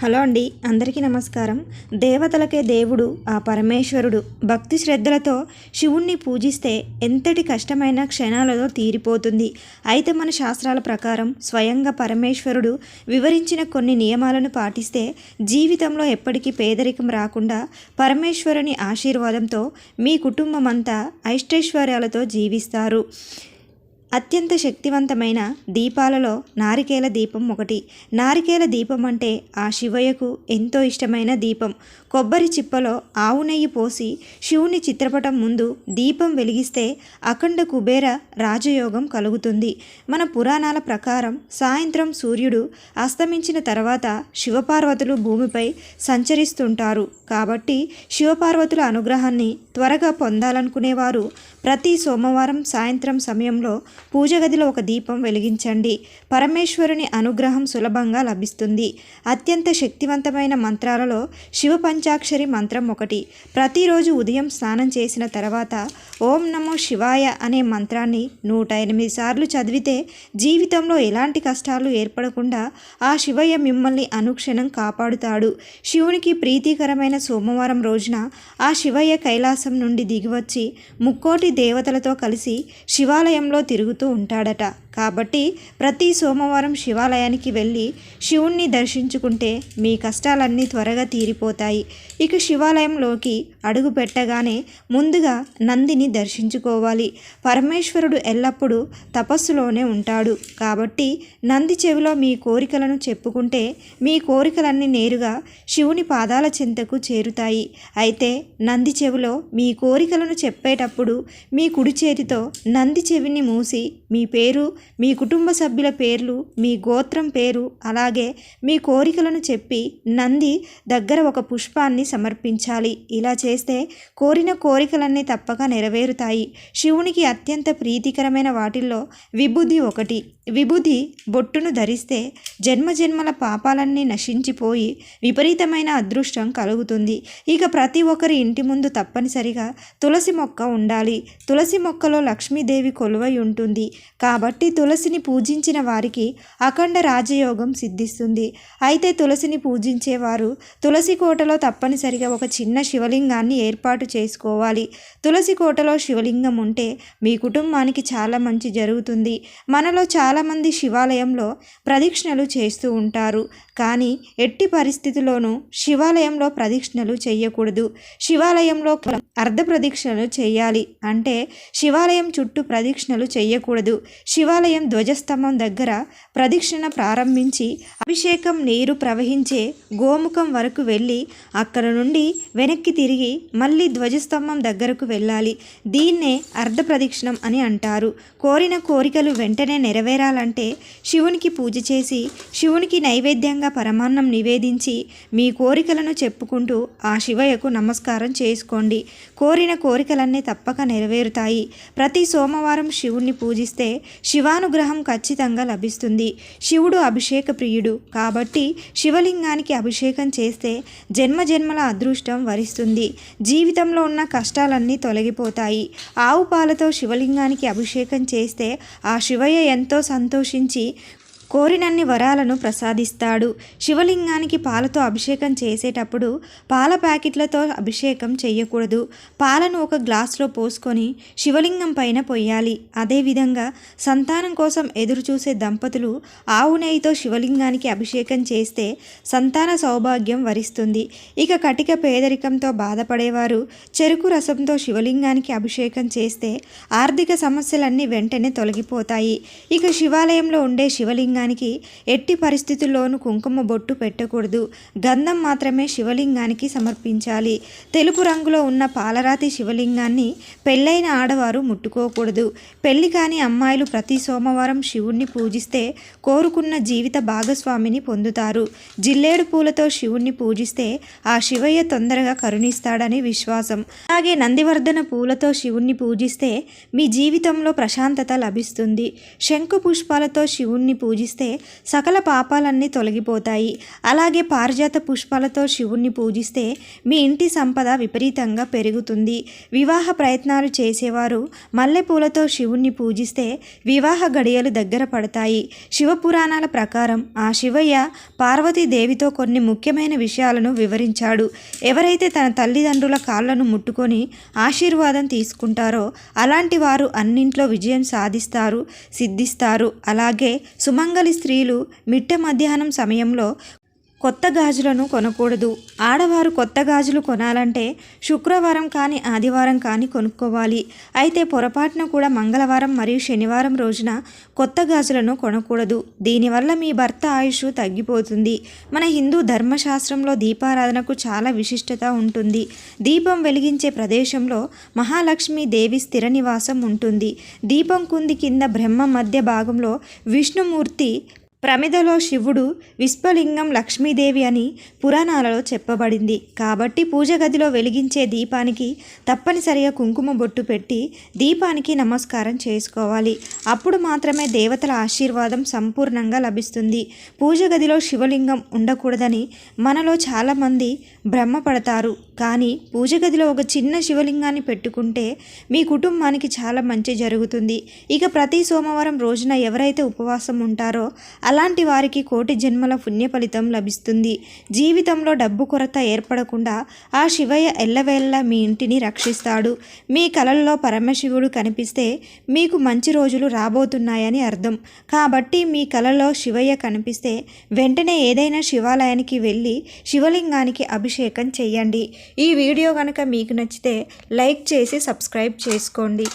Hello అండి అందరికీ నమస్కారం. దేవతలకే దేవుడు ఆ పరమేశ్వరుడు. భక్తి శ్రద్ధలతో శివుణ్ణి పూజిస్తే ఎంతటి కష్టమైన క్షణాలలో తీరిపోతుంది. అయితే మన శాస్త్రాల ప్రకారం స్వయంగా పరమేశ్వరుడు వివరించిన కొన్ని నియమాలను పాటిస్తే జీవితంలో ఎప్పటికీ పేదరికం రాకుండా పరమేశ్వరుని ఆశీర్వాదంతో మీ కుటుంబం అంతా ఐష్టైశ్వర్యాలతో జీవిస్తారు. అత్యంత శక్తివంతమైన దీపాలలో నారికేల దీపం ఒకటి. నారికేల దీపం అంటే ఆ శివయ్యకు ఎంతో ఇష్టమైన దీపం. కొబ్బరి చిప్పలో ఆవు నెయ్యి పోసి శివుని చిత్రపటం ముందు దీపం వెలిగిస్తే అఖండ కుబేర రాజయోగం కలుగుతుంది. మన పురాణాల ప్రకారం సాయంత్రం సూర్యుడు అస్తమించిన తర్వాత శివపార్వతులు భూమిపై సంచరిస్తుంటారు. కాబట్టి శివపార్వతుల అనుగ్రహాన్ని త్వరగా పొందాలనుకునేవారు ప్రతి సోమవారం సాయంత్రం సమయంలో పూజ గదిలో ఒక దీపం వెలిగించండి. పరమేశ్వరుని అనుగ్రహం సులభంగా లభిస్తుంది. అత్యంత శక్తివంతమైన మంత్రాలలో శివ పంచాక్షరి మంత్రం ఒకటి. ప్రతిరోజు ఉదయం స్నానం చేసిన తర్వాత ఓం నమో శివాయ అనే మంత్రాన్ని నూట ఎనిమిది సార్లు చదివితే జీవితంలో ఎలాంటి కష్టాలు ఏర్పడకుండా ఆ శివయ్య మిమ్మల్ని అనుక్షణం కాపాడుతాడు. శివునికి ప్రీతికరమైన సోమవారం రోజున ఆ శివయ్య కైలాసం నుండి దిగివచ్చి ముక్కోటి దేవతలతో కలిసి శివాలయంలో తిరుగుతూ ఉంటాడట. కాబట్టి ప్రతి సోమవారం శివాలయానికి వెళ్ళి శివుణ్ణి దర్శించుకుంటే మీ కష్టాలన్నీ త్వరగా తీరిపోతాయి. ఇక శివాలయంలోకి అడుగు పెట్టగానే ముందుగా నందిని దర్శించుకోవాలి. పరమేశ్వరుడు ఎల్లప్పుడూ తపస్సులోనే ఉంటాడు. కాబట్టి నంది చెవిలో మీ కోరికలను చెప్పుకుంటే మీ కోరికలన్నీ నేరుగా శివుని పాదాల చెంతకు చేరుతాయి. అయితే నంది చెవిలో మీ కోరికలను చెప్పేటప్పుడు మీ కుడి చేతితో నంది చెవిని మూసి మీ పేరు మీ కుటుంబ సభ్యుల పేర్లు మీ గోత్రం పేరు అలాగే మీ కోరికలను చెప్పి నంది దగ్గర ఒక పుష్పాన్ని సమర్పించాలి. ఇలా చేస్తే కోరిన కోరికలన్నీ తప్పక నెరవేరుతాయి. శివునికి అత్యంత ప్రీతికరమైన వాటిల్లో విభుది ఒకటి. విభూది బొట్టును ధరిస్తే జన్మజన్మల పాపాలన్నీ నశించిపోయి విపరీతమైన అదృష్టం కలుగుతుంది. ఇక ప్రతి ఒక్కరి ఇంటి ముందు తప్పనిసరిగా తులసి మొక్క ఉండాలి. తులసి మొక్కలో లక్ష్మీదేవి కొలువై ఉంటుంది. కాబట్టి తులసిని పూజించిన వారికి అఖండ రాజయోగం సిద్ధిస్తుంది. అయితే తులసిని పూజించేవారు తులసి కోటలో తప్పనిసరిగా ఒక చిన్న శివలింగాన్ని ఏర్పాటు చేసుకోవాలి. తులసి కోటలో శివలింగం ఉంటే మీ కుటుంబానికి చాలా మంచి జరుగుతుంది. మనలో చాలా చాలామంది శివాలయంలో ప్రదక్షిణలు చేస్తూ ఉంటారు. కానీ ఎట్టి పరిస్థితుల్లోనూ శివాలయంలో ప్రదక్షిణలు చేయకూడదు. శివాలయంలో అర్ధ ప్రదక్షిణలు చేయాలి అంటే శివాలయం చుట్టూ ప్రదక్షిణలు చేయకూడదు. శివాలయం ధ్వజస్తంభం దగ్గర ప్రదక్షిణ ప్రారంభించి అభిషేకం నీరు ప్రవహించే గోముఖం వరకు వెళ్ళి అక్కడ నుండి వెనక్కి తిరిగి మళ్ళీ ధ్వజస్తంభం దగ్గరకు వెళ్ళాలి. దీన్నే అర్ధ ప్రదక్షిణం అని అంటారు. కోరిన కోరికలు వెంటనే నెరవేరాలంటే శివునికి పూజ చేసి శివునికి నైవేద్యంగా పరమాన్నం నివేదించి మీ కోరికలను చెప్పుకుంటూ ఆ శివయ్యకు నమస్కారం చేసుకోండి. కోరిన కోరికలన్నీ తప్పక నెరవేరుతాయి. ప్రతి సోమవారం శివుణ్ణి పూజిస్తే శివానుగ్రహం ఖచ్చితంగా లభిస్తుంది. శివుడు అభిషేక ప్రియుడు కాబట్టి శివలింగానికి అభిషేకం చేస్తే జన్మ జన్మల అదృష్టం వరిస్తుంది. జీవితంలో ఉన్న కష్టాలన్నీ తొలగిపోతాయి. ఆవు పాలతో శివలింగానికి అభిషేకం చేస్తే ఆ శివయ్య ఎంతో సంతోషించి కోరినన్ని వరాలను ప్రసాదిస్తాడు. శివలింగానికి పాలతో అభిషేకం చేసేటప్పుడు పాల ప్యాకెట్లతో అభిషేకం చేయకూడదు. పాలను ఒక గ్లాస్లో పోసుకొని శివలింగం పైన పొయ్యాలి. అదేవిధంగా సంతానం కోసం ఎదురు చూసే దంపతులు ఆవు నెయ్యితో శివలింగానికి అభిషేకం చేస్తే సంతాన సౌభాగ్యం వరిస్తుంది. ఇక కటిక పేదరికంతో బాధపడేవారు చెరుకు రసంతో శివలింగానికి అభిషేకం చేస్తే ఆర్థిక సమస్యలన్నీ వెంటనే తొలగిపోతాయి. ఇక శివాలయంలో ఉండే శివలింగం శివలింగానికి ఎట్టి పరిస్థితుల్లోనూ కుంకుమ బొట్టు పెట్టకూడదు. గంధం మాత్రమే శివలింగానికి సమర్పించాలి. తెలుపు రంగులో ఉన్న పాలరాతి శివలింగాన్ని పెళ్ళైన ఆడవారు ముట్టుకోకూడదు. పెళ్ళి కాని అమ్మాయిలు ప్రతి సోమవారం శివుణ్ణి పూజిస్తే కోరుకున్న జీవిత భాగస్వామిని పొందుతారు. జిల్లేడు పూలతో శివుణ్ణి పూజిస్తే ఆ శివయ్య తొందరగా కరుణిస్తాడని విశ్వాసం. అలాగే నందివర్ధన పూలతో శివుణ్ణి పూజిస్తే మీ జీవితంలో ప్రశాంతత లభిస్తుంది. శంకు పుష్పాలతో శివుణ్ణి పూజిస్తే పూజిస్తే సకల పాపాలన్నీ తొలగిపోతాయి. అలాగే పారిజాత పుష్పాలతో శివుణ్ణి పూజిస్తే మీ ఇంటి సంపద విపరీతంగా పెరుగుతుంది. వివాహ ప్రయత్నాలు చేసేవారు మల్లెపూలతో శివుణ్ణి పూజిస్తే వివాహ గడియలు దగ్గర పడతాయి. శివపురాణాల ప్రకారం ఆ శివయ్య పార్వతీదేవితో కొన్ని ముఖ్యమైన విషయాలను వివరించాడు. ఎవరైతే తన తల్లిదండ్రుల కాళ్ళను ముట్టుకొని ఆశీర్వాదం తీసుకుంటారో అలాంటి వారు అన్నింట్లో విజయం సాధిస్తారు సిద్ధిస్తారు. అలాగే సుమంగలి స్త్రీలు మిట్ట మధ్యాహ్నం సమయంలో కొత్త గాజులను కొనకూడదు. ఆడవారు కొత్త గాజులు కొనాలంటే శుక్రవారం కానీ ఆదివారం కానీ కొనుక్కోవాలి. అయితే పొరపాటున కూడా మంగళవారం మరియు శనివారం రోజున కొత్త గాజులను కొనకూడదు. దీనివల్ల మీ భర్త ఆయుష్ తగ్గిపోతుంది. మన హిందూ ధర్మశాస్త్రంలో దీపారాధనకు చాలా విశిష్టత ఉంటుంది. దీపం వెలిగించే ప్రదేశంలో మహాలక్ష్మి దేవి స్థిర నివాసం ఉంటుంది. దీపం కుంది కింద బ్రహ్మ మధ్య భాగంలో విష్ణుమూర్తి ప్రమిదలో శివుడు విశ్వలింగం లక్ష్మీదేవి అని పురాణాలలో చెప్పబడింది. కాబట్టి పూజ గదిలో వెలిగించే దీపానికి తప్పనిసరిగా కుంకుమ బొట్టు పెట్టి దీపానికి నమస్కారం చేసుకోవాలి. అప్పుడు మాత్రమే దేవతల ఆశీర్వాదం సంపూర్ణంగా లభిస్తుంది. పూజ గదిలో శివలింగం ఉండకూడదని మనలో చాలామంది భ్రమపడతారు. కానీ పూజ గదిలో ఒక చిన్న శివలింగాన్ని పెట్టుకుంటే మీ కుటుంబానికి చాలా మంచి జరుగుతుంది. ఇక ప్రతి సోమవారం రోజున ఎవరైతే ఉపవాసం ఉంటారో అలాంటి వారికి కోటి జన్మల పుణ్య ఫలితం లభిస్తుంది. జీవితంలో డబ్బు కొరత ఏర్పడకుండా ఆ శివయ్య ఎల్లవేళ్ళ మీ ఇంటిని రక్షిస్తాడు. మీ కలల్లో పరమశివుడు కనిపిస్తే మీకు మంచి రోజులు రాబోతున్నాయని అర్థం. కాబట్టి మీ కలలో శివయ్య కనిపిస్తే వెంటనే ఏదైనా శివాలయానికి వెళ్ళి శివలింగానికి అభిషేకం చేయండి. ఈ వీడియో కనుక మీకు నచ్చితే లైక్ చేసి సబ్స్క్రైబ్ చేసుకోండి.